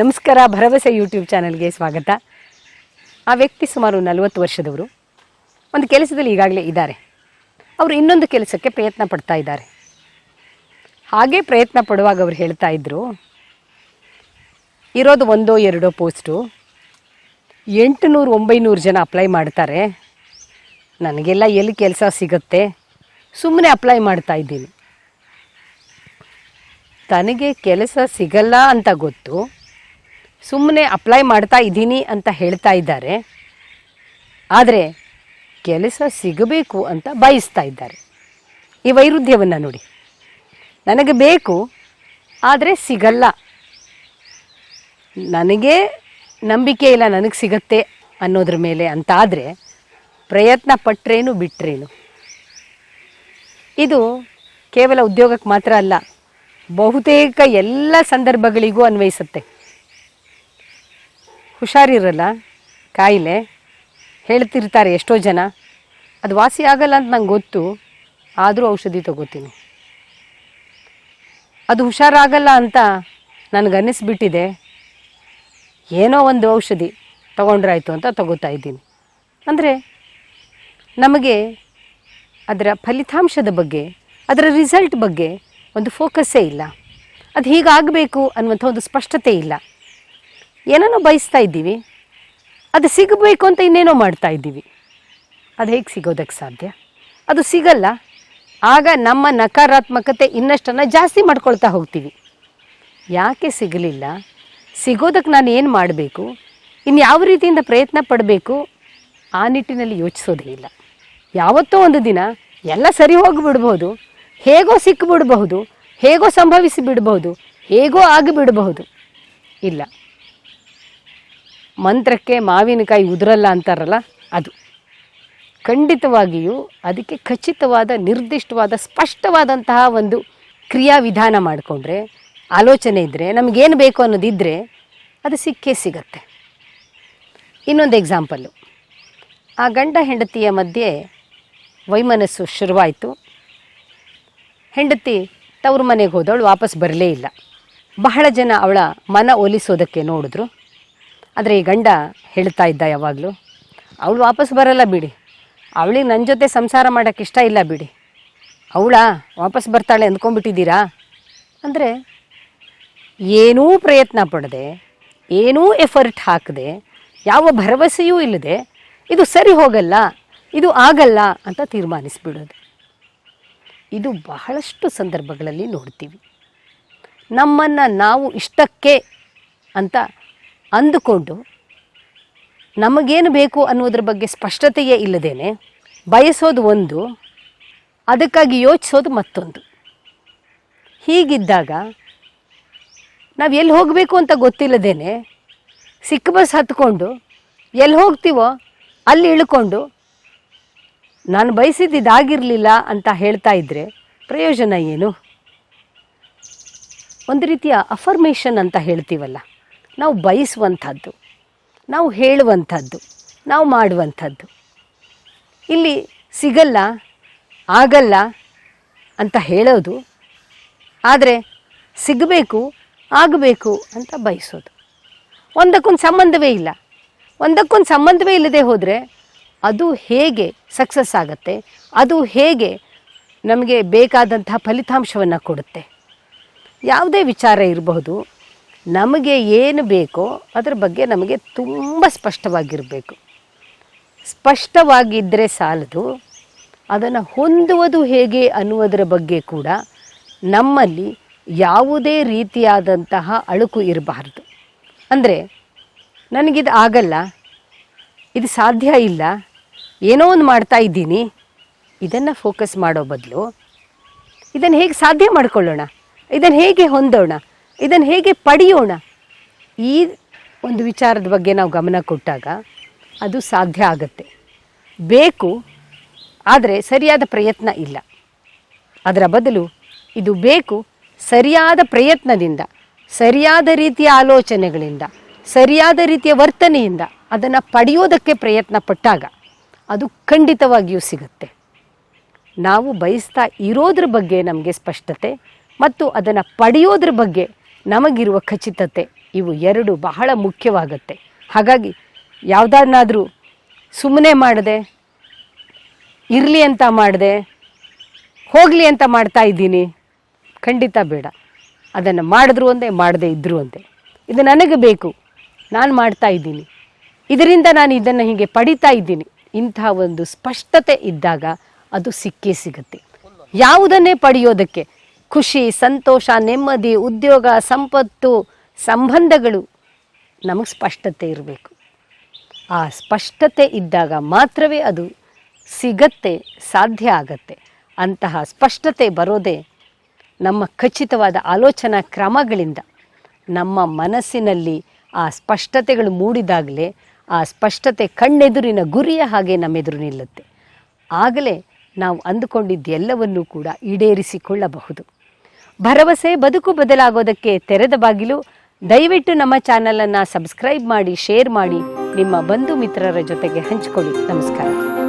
ನಮಸ್ಕಾರ, ಭರವಸೆ ಯೂಟ್ಯೂಬ್ ಚಾನಲ್ಗೆ ಸ್ವಾಗತ. ಆ ವ್ಯಕ್ತಿ ಸುಮಾರು ನಲವತ್ತು ವರ್ಷದವರು. ಒಂದು ಕೆಲಸದಲ್ಲಿ ಈಗಾಗಲೇ ಇದ್ದಾರೆ. ಅವರು ಇನ್ನೊಂದು ಕೆಲಸಕ್ಕೆ ಪ್ರಯತ್ನ ಪಡ್ತಾ ಇದ್ದಾರೆ. ಹಾಗೆ ಪ್ರಯತ್ನ ಪಡುವಾಗ ಅವರು ಹೇಳ್ತಾ ಇದ್ದರು ಇರೋದು ಒಂದೋ ಎರಡೋ ಪೋಸ್ಟು, ಎಂಟುನೂರು ಒಂಬೈನೂರು ಜನ ಅಪ್ಲೈ ಮಾಡ್ತಾರೆ. ನನಗೆಲ್ಲ ಎಲ್ಲಿ ಕೆಲಸ ಸಿಗುತ್ತೆ ಸುಮ್ಮನೆ ಅಪ್ಲೈ ಮಾಡ್ತಾ ಇದ್ದೀನಿ. ತನಗೆ ಕೆಲಸ ಸಿಗಲ್ಲ ಅಂತ ಗೊತ್ತು. ಸುಮ್ಮನೆ ಅಪ್ಲೈ ಮಾಡ್ತಾ ಇದ್ದೀನಿ ಅಂತ ಹೇಳ್ತಾ ಇದ್ದಾರೆ. ಆದರೆ ಕೆಲಸ ಸಿಗಬೇಕು ಅಂತ ಬಯಸ್ತಾ ಇದ್ದಾರೆ. ಈ ವೈರುಧ್ಯವನ್ನು ನೋಡಿ. ನನಗೆ ಬೇಕು, ಆದರೆ ಸಿಗಲ್ಲ. ನನಗೆ ನಂಬಿಕೆ ಇಲ್ಲ ನನಗೆ ಸಿಗತ್ತೆ ಅನ್ನೋದ್ರ ಮೇಲೆ ಅಂತಾದರೆ ಪ್ರಯತ್ನ ಪಟ್ಟರೇನು ಬಿಟ್ಟರೇನು ಇದು ಕೇವಲ ಉದ್ಯೋಗಕ್ಕೆ ಮಾತ್ರ ಅಲ್ಲ, ಬಹುತೇಕ ಎಲ್ಲ ಸಂದರ್ಭಗಳಿಗೂ ಅನ್ವಯಿಸುತ್ತೆ. ಹುಷಾರಿರಲ್ಲ, ಕಾಯಿಲೆ. ಹೇಳ್ತಿರ್ತಾರೆ ಎಷ್ಟೋ ಜನ. ಅದು ವಾಸಿ ಆಗಲ್ಲ ಅಂತ ನಂಗೆ ಗೊತ್ತು. ಆದರೂ ಔಷಧಿ ತಗೋತೀನಿ. ಅದು ಹುಷಾರಾಗಲ್ಲ ಅಂತ ನನಗೆ ಅನ್ನಿಸ್ಬಿಟ್ಟಿದೆ. ಏನೋ ಒಂದು ಔಷಧಿ ತೊಗೊಂಡ್ರಾಯ್ತು ಅಂತ ತಗೋತಾ ಇದ್ದೀನಿ. ಅಂದರೆ ನಮಗೆ ಅದರ ಫಲಿತಾಂಶದ ಬಗ್ಗೆ, ಅದರ ರಿಸಲ್ಟ್ ಬಗ್ಗೆ ಒಂದು ಫೋಕಸ್ಸೇ ಇಲ್ಲ. ಅದು ಹೀಗಾಗಬೇಕು ಅನ್ನುವಂಥ ಒಂದು ಸ್ಪಷ್ಟತೆ ಇಲ್ಲ. ಏನನ್ನೋ ಬಯಸ್ತಾ ಇದ್ದೀವಿ. ಅದು ಸಿಗಬೇಕು ಅಂತ ಇನ್ನೇನೋ ಮಾಡ್ತಾ ಇದ್ದೀವಿ. ಅದು ಹೇಗೆ ಸಿಗೋದಕ್ಕೆ ಸಾಧ್ಯ? ಅದು ಸಿಗಲ್ಲ. ಆಗ ನಮ್ಮ ನಕಾರಾತ್ಮಕತೆ ಇನ್ನಷ್ಟನ್ನು ಜಾಸ್ತಿ ಮಾಡ್ಕೊಳ್ತಾ ಹೋಗ್ತೀವಿ. ಯಾಕೆ ಸಿಗಲಿಲ್ಲ? ಸಿಗೋದಕ್ಕೆ ನಾನು ಏನು ಮಾಡಬೇಕು? ಇನ್ನು ಯಾವ ರೀತಿಯಿಂದ ಪ್ರಯತ್ನ ಪಡಬೇಕು? ಆ ನಿಟ್ಟಿನಲ್ಲಿ ಯೋಚಿಸೋದೇ ಇಲ್ಲ. ಯಾವತ್ತೋ ಒಂದು ದಿನ ಎಲ್ಲ ಸರಿ ಹೋಗಿಬಿಡ್ಬೋದು. ಹೇಗೋ ಸಿಕ್ಕಿಬಿಡ್ಬಹುದು ಹೇಗೋ ಸಂಭವಿಸಿ ಬಿಡಬಹುದು. ಹೇಗೋ ಆಗಿಬಿಡಬಹುದು ಇಲ್ಲ. ಮಂತ್ರಕ್ಕೆ ಮಾವಿನಕಾಯಿ ಉದುರಲ್ಲ ಅಂತಾರಲ್ಲ ಅದು. ಖಂಡಿತವಾಗಿಯೂ ಅದಕ್ಕೆ ಖಚಿತವಾದ, ನಿರ್ದಿಷ್ಟವಾದ, ಸ್ಪಷ್ಟವಾದಂತಹ ಒಂದು ಕ್ರಿಯಾವಿಧಾನ ಮಾಡಿಕೊಂಡ್ರೆ, ಆಲೋಚನೆ ಇದ್ದರೆ ನಮಗೇನು ಬೇಕು ಅನ್ನೋದಿದ್ದರೆ ಅದು ಸಿಕ್ಕೇ ಸಿಗತ್ತೆ. ಇನ್ನೊಂದು ಎಕ್ಸಾಂಪಲ್ಲು ಆ ಗಂಡ ಹೆಂಡತಿಯ ಮಧ್ಯೆ ವೈಮನಸ್ಸು ಶುರುವಾಯಿತು. ಹೆಂಡತಿ ತವ್ರ ಮನೆಗೆ ಹೋದವಳು ವಾಪಸ್ ಬರಲೇ ಇಲ್ಲ. ಬಹಳ ಜನ ಅವಳ ಮನ ಒಲಿಸೋದಕ್ಕೆ ನೋಡಿದ್ರು. ಆದರೆ ಈ ಗಂಡ ಹೇಳ್ತಾ ಇದ್ದ ಯಾವಾಗಲೂ, ಅವಳು ವಾಪಸ್ ಬರಲ್ಲ ಬಿಡಿ. ಅವಳಿಗೆ ನನ್ನ ಜೊತೆ ಸಂಸಾರ ಮಾಡೋಕ್ಕೆ ಇಷ್ಟ ಇಲ್ಲ ಬಿಡಿ. ಅವಳಾ ವಾಪಸ್ ಬರ್ತಾಳೆ ಅಂದ್ಕೊಂಡ್ಬಿಟ್ಟಿದ್ದೀರಾ? ಅಂದರೆ ಏನೂ ಪ್ರಯತ್ನ ಪಡದೆ, ಏನೂ ಎಫರ್ಟ್ ಹಾಕದೆ, ಯಾವ ಭರವಸೆಯೂ ಇಲ್ಲದೆ, ಇದು ಸರಿ ಹೋಗಲ್ಲ, ಇದು ಆಗಲ್ಲ ಅಂತ ತೀರ್ಮಾನಿಸ್ಬಿಡೋದು. ಇದು ಬಹಳಷ್ಟು ಸಂದರ್ಭಗಳಲ್ಲಿ ನೋಡ್ತೀವಿ. ನಮ್ಮನ್ನು ನಾವು ಇಷ್ಟಕ್ಕೆ ಅಂತ ಅಂದುಕೊಂಡು ನಮಗೇನು ಬೇಕು ಅನ್ನೋದ್ರ ಬಗ್ಗೆ ಸ್ಪಷ್ಟತೆಯೇ ಇಲ್ಲದೇನೆ ಬಯಸೋದು ಒಂದು, ಅದಕ್ಕಾಗಿ ಯೋಚಿಸೋದು ಮತ್ತೊಂದು. ಹೀಗಿದ್ದಾಗ ನಾವು ಎಲ್ಲಿ ಹೋಗಬೇಕು ಅಂತ ಗೊತ್ತಿಲ್ಲದೇನೆ ಸಿಕ್ಕ ಬಸ್ ಹತ್ಕೊಂಡು ಎಲ್ಲಿ ಹೋಗ್ತೀವೋ ಅಲ್ಲಿ ಇಳ್ಕೊಂಡು ನಾನು ಬಯಸಿದ್ದಿದಾಗಿರಲಿಲ್ಲ ಅಂತ ಹೇಳ್ತಾ ಇದ್ದರೆ ಪ್ರಯೋಜನ ಏನು? ಒಂದು ರೀತಿಯ ಅಫರ್ಮೇಷನ್ ಅಂತ ಹೇಳ್ತೀವಲ್ಲ. ನಾವು ಬಯಸುವಂಥದ್ದು, ನಾವು ಹೇಳುವಂಥದ್ದು, ನಾವು ಮಾಡುವಂಥದ್ದು. ಇಲ್ಲಿ ಸಿಗಲ್ಲ, ಆಗಲ್ಲ ಅಂತ ಹೇಳೋದು, ಆದರೆ ಸಿಗಬೇಕು, ಆಗಬೇಕು ಅಂತ ಬಯಸೋದು. ಒಂದಕ್ಕೊಂದು ಸಂಬಂಧವೇ ಇಲ್ಲ. ಒಂದಕ್ಕೊಂದು ಸಂಬಂಧವೇ ಇಲ್ಲದೆ ಹೋದರೆ ಅದು ಹೇಗೆ ಸಕ್ಸಸ್ ಆಗುತ್ತೆ, ಅದು ಹೇಗೆ ನಮಗೆ ಬೇಕಾದಂತಹ ಫಲಿತಾಂಶವನ್ನು ಕೊಡುತ್ತೆ. ಯಾವುದೇ ವಿಚಾರ ಇರಬಹುದು ನಮಗೆ ಏನು ಬೇಕೋ ಅದರ ಬಗ್ಗೆ ನಮಗೆ ತುಂಬ ಸ್ಪಷ್ಟವಾಗಿರಬೇಕು. ಸ್ಪಷ್ಟವಾಗಿದ್ದರೆ ಸಾಲದು. ಅದನ್ನು ಹೊಂದುವುದು ಹೇಗೆ ಅನ್ನುವುದರ ಬಗ್ಗೆ ಕೂಡ ನಮ್ಮಲ್ಲಿ ಯಾವುದೇ ರೀತಿಯಾದಂತಹ ಅಳುಕು ಇರಬಾರ್ದು. ಅಂದರೆ ನನಗಿದು ಆಗಲ್ಲ, ಇದು ಸಾಧ್ಯ ಇಲ್ಲ, ಏನೋ ಒಂದು ಮಾಡ್ತಾ ಇದ್ದೀನಿ, ಇದನ್ನು ಫೋಕಸ್ ಮಾಡೋ ಬದಲು ಇದನ್ನು ಹೇಗೆ ಸಾಧ್ಯ ಮಾಡಿಕೊಳ್ಳೋಣ, ಇದನ್ನು ಹೇಗೆ ಹೊಂದೋಣ ಇದನ್ನು ಹೇಗೆ ಪಡೆಯೋಣ? ಈ ಒಂದು ವಿಚಾರದ ಬಗ್ಗೆ ನಾವು ಗಮನ ಕೊಟ್ಟಾಗ ಅದು ಸಾಧ್ಯ ಆಗುತ್ತೆ. ಬೇಕು, ಆದರೆ ಸರಿಯಾದ ಪ್ರಯತ್ನ ಇಲ್ಲ. ಅದರ ಬದಲು ಇದು ಬೇಕು ಸರಿಯಾದ ಪ್ರಯತ್ನದಿಂದ, ಸರಿಯಾದ ರೀತಿಯ ಆಲೋಚನೆಗಳಿಂದ, ಸರಿಯಾದ ರೀತಿಯ ವರ್ತನೆಯಿಂದ ಅದನ್ನು ಪಡೆಯೋದಕ್ಕೆ ಪ್ರಯತ್ನ ಪಟ್ಟಾಗ ಅದು ಖಂಡಿತವಾಗಿಯೂ ಸಿಗುತ್ತೆ. ನಾವು ಬಯಸ್ತಾ ಇರೋದ್ರ ಬಗ್ಗೆ ನಮಗೆ ಸ್ಪಷ್ಟತೆ ಮತ್ತು ಅದನ್ನು ಪಡೆಯೋದ್ರ ಬಗ್ಗೆ ನಮಗಿರುವ ಖಚಿತತೆ ಇವು ಎರಡು ಬಹಳ ಮುಖ್ಯವಾಗುತ್ತೆ. ಹಾಗಾಗಿ ಯಾವುದನ್ನಾದರೂ ಸುಮ್ಮನೆ ಮಾಡದೆ, ಇರಲಿ ಅಂತ ಮಾಡಿದೆ, ಹೋಗಲಿ ಅಂತ ಮಾಡ್ತಾ ಇದ್ದೀನಿ, ಖಂಡಿತ ಬೇಡ. ಅದನ್ನು ಮಾಡಿದ್ರು ಒಂದೇ ಮಾಡದೇ ಇದ್ದರೂ ಒಂದೇ ಇದು ನನಗೆ ಬೇಕು, ನಾನು ಮಾಡ್ತಾ ಇದ್ದೀನಿ. ಇದರಿಂದ ನಾನು ಇದನ್ನು ಹೀಗೆ ಪಡಿತಾ ಇದ್ದೀನಿ. ಇಂಥ ಒಂದು ಸ್ಪಷ್ಟತೆ ಇದ್ದಾಗ ಅದು ಸಿಕ್ಕೇ ಸಿಗುತ್ತೆ. ಯಾವುದನ್ನೇ ಪಡೆಯೋದಕ್ಕೆ ಖುಷಿ, ಸಂತೋಷ, ನೆಮ್ಮದಿ, ಉದ್ಯೋಗ, ಸಂಪತ್ತು, ಸಂಬಂಧಗಳು ನಮಗೆ ಸ್ಪಷ್ಟತೆ ಇರಬೇಕು. ಆ ಸ್ಪಷ್ಟತೆ ಇದ್ದಾಗ ಮಾತ್ರವೇ ಅದು ಸಿಗತ್ತೆ, ಸಾಧ್ಯ ಆಗತ್ತೆ. ಅಂತಹ ಸ್ಪಷ್ಟತೆ ಬರೋದೇ ನಮ್ಮ ಖಚಿತವಾದ ಆಲೋಚನಾ ಕ್ರಮಗಳಿಂದ. ನಮ್ಮ ಮನಸ್ಸಿನಲ್ಲಿ ಆ ಸ್ಪಷ್ಟತೆಗಳು ಮೂಡಿದಾಗಲೇ ಆ ಸ್ಪಷ್ಟತೆ ಕಣ್ಣೆದುರಿನ ಗುರಿಯ ಹಾಗೆ ನಮ್ಮೆದುರು ನಿಲ್ಲುತ್ತೆ. ಆಗಲೇ ನಾವು ಅಂದುಕೊಂಡಿದ್ದೆಲ್ಲವನ್ನೂ ಕೂಡ ಈಡೇರಿಸಿಕೊಳ್ಳಬಹುದು. ಭರವಸೆ, ಬದುಕು ಬದಲಾಗೋದಕ್ಕೆ ತೆರೆದ ಬಾಗಿಲು. ದಯವಿಟ್ಟು ನಮ್ಮ ಚಾನಲನ್ನು ಸಬ್ಸ್ಕ್ರೈಬ್ ಮಾಡಿ, ಶೇರ್ ಮಾಡಿ. ನಿಮ್ಮ ಬಂಧು ಮಿತ್ರರ ಜೊತೆಗೆ ಹಂಚಿಕೊಳ್ಳಿ. ನಮಸ್ಕಾರ.